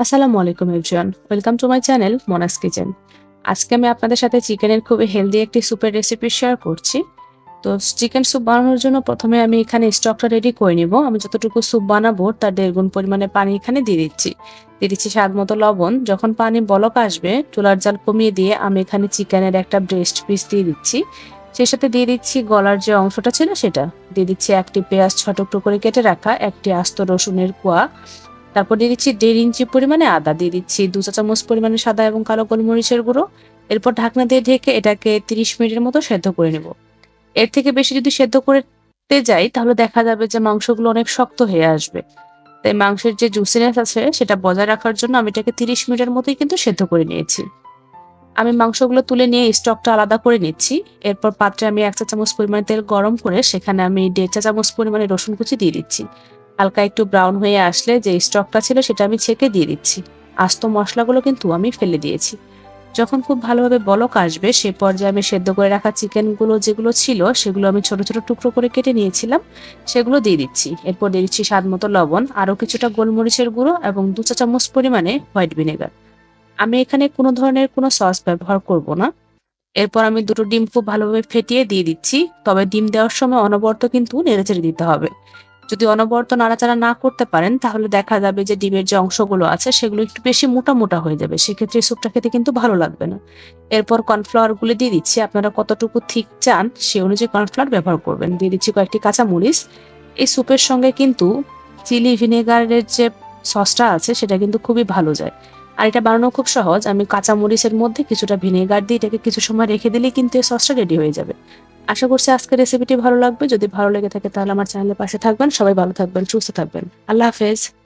আসসালামু আলাইকুম everyone welcome to my channel Mona's kitchen আজকে আমি আপনাদের সাথে চিকেনের খুবই হেলদি একটি স্যুপের রেসিপি শেয়ার করছি। তো চিকেন স্যুপ বানানোর জন্য প্রথমে আমি এখানে স্টকটা রেডি করে নিব। আমি যতটুকু স্যুপ বানাবো, তার দেড় গুণ পরিমাণে পানি এখানে দিয়ে দিচ্ছি। দিয়ে দিচ্ছি স্বাদ মতো লবণ। যখন পানি বলক আসবে, চুলার জাল কমিয়ে দিয়ে আমি এখানে চিকেনের একটা ব্রেস্ট পিস দিয়ে দিচ্ছি। সেই সাথে দিয়ে দিচ্ছি গলার যে অংশটা ছিল সেটা। দিয়ে দিচ্ছি একটি পেঁয়াজ ছ টুকরো করে কেটে রাখা একটি আস্ত রসুনের কোয়া। তারপর দিয়ে দিচ্ছি দেড় ইঞ্চি পরিমাণে আদা, দিয়ে দিচ্ছি দু চা চামচ পরিমাণে সাদা এবং কালো গোলমরিচের গুঁড়ো। এরপর ঢাকনা দিয়ে ঢেকে এটাকে তিরিশ মিনিটের মতো সেদ্ধ করে নেব। এর থেকে বেশি যদি সেদ্ধ করতে যাই, তাহলে দেখা যাবে যে মাংসগুলো অনেক শক্ত হয়ে আসবে। তাই মাংসের যে জুসিনেস আছে, সেটা বজায় রাখার জন্য আমি এটাকে তিরিশ মিনিটের মতোই কিন্তু সেদ্ধ করে নিয়েছি। আমি মাংসগুলো তুলে নিয়ে স্টকটা আলাদা করে নিচ্ছি। এরপর পাত্রে আমি এক চা চামচ পরিমাণে তেল গরম করে সেখানে আমি দেড় চা চামচ পরিমাণে রসুন কুচি দিয়ে দিচ্ছি। হালকা একটু ব্রাউন হয়ে আসলে যে স্টকটা ছিল সেটা আমি ছেঁকে দিয়ে দিচ্ছি। আস্ত মশলাগুলো কিন্তু আমি ফেলে দিয়েছি। যখন খুব ভালোভাবে বলক আসবে, সে পর্যায়ে আমি সেদ্ধ করে রাখা চিকেনগুলো যেগুলো ছিল, সেগুলো আমি ছোট ছোট টুকরো করে কেটে নিয়েছিলাম, সেগুলো দিয়ে দিচ্ছি। এরপর দিয়ে দিচ্ছি স্বাদ মতো লবণ, আরও কিছুটা গোলমরিচের গুঁড়ো এবং দু চা চামচ পরিমাণে হোয়াইট ভিনেগার। আমি এখানে কোনো ধরনের কোনো সস ব্যবহার করব না। এরপর আমি দুটো ডিম খুব ভালোভাবে ফেটিয়ে দিয়ে দিচ্ছি, তবে ডিম দেওয়ার সময় অনবরত কিন্তু নেড়েচেড়ে দিতে হবে। যদি অনবরত নাড়াচাড়া না করতে পারেন, তাহলে দেখা যাবে যে ডিমের যে অংশগুলো আছে, সেগুলো একটু বেশি মোটা মোটা হয়ে যাবে। সেক্ষেত্রে স্যুপটা খেতে কিন্তু ভালো লাগবে না। এরপর কর্নফ্লাওয়ারগুলো দিয়ে দিচ্ছি। আপনারা কতটুকু থিক চান, সে অনুযায়ী কর্নফ্লাওয়ার ব্যবহার করবেন। দিয়ে দিচ্ছি কয়েকটি কাঁচা মরিচ এই স্যুপের সঙ্গে কিন্তু চিলি ভিনেগারের যে সসটা আছে, সেটা কিন্তু খুবই ভালো যায়। আর এটা বানানো খুব সহজ। আমি কাঁচা মরিচের মধ্যে কিছুটা ভিনেগার দিয়ে এটাকে কিছু সময় রেখে দিলেই কিন্তু এই সসটা রেডি হয়ে যাবে। আশা করছি আজকের রেসিপিটি ভালো লাগবে। যদি ভালো লেগে থাকে তাহলে আমার চ্যানেলের পাশে থাকবেন। সবাই ভালো থাকবেন, সুস্থ থাকবেন। আল্লাহ হাফেজ।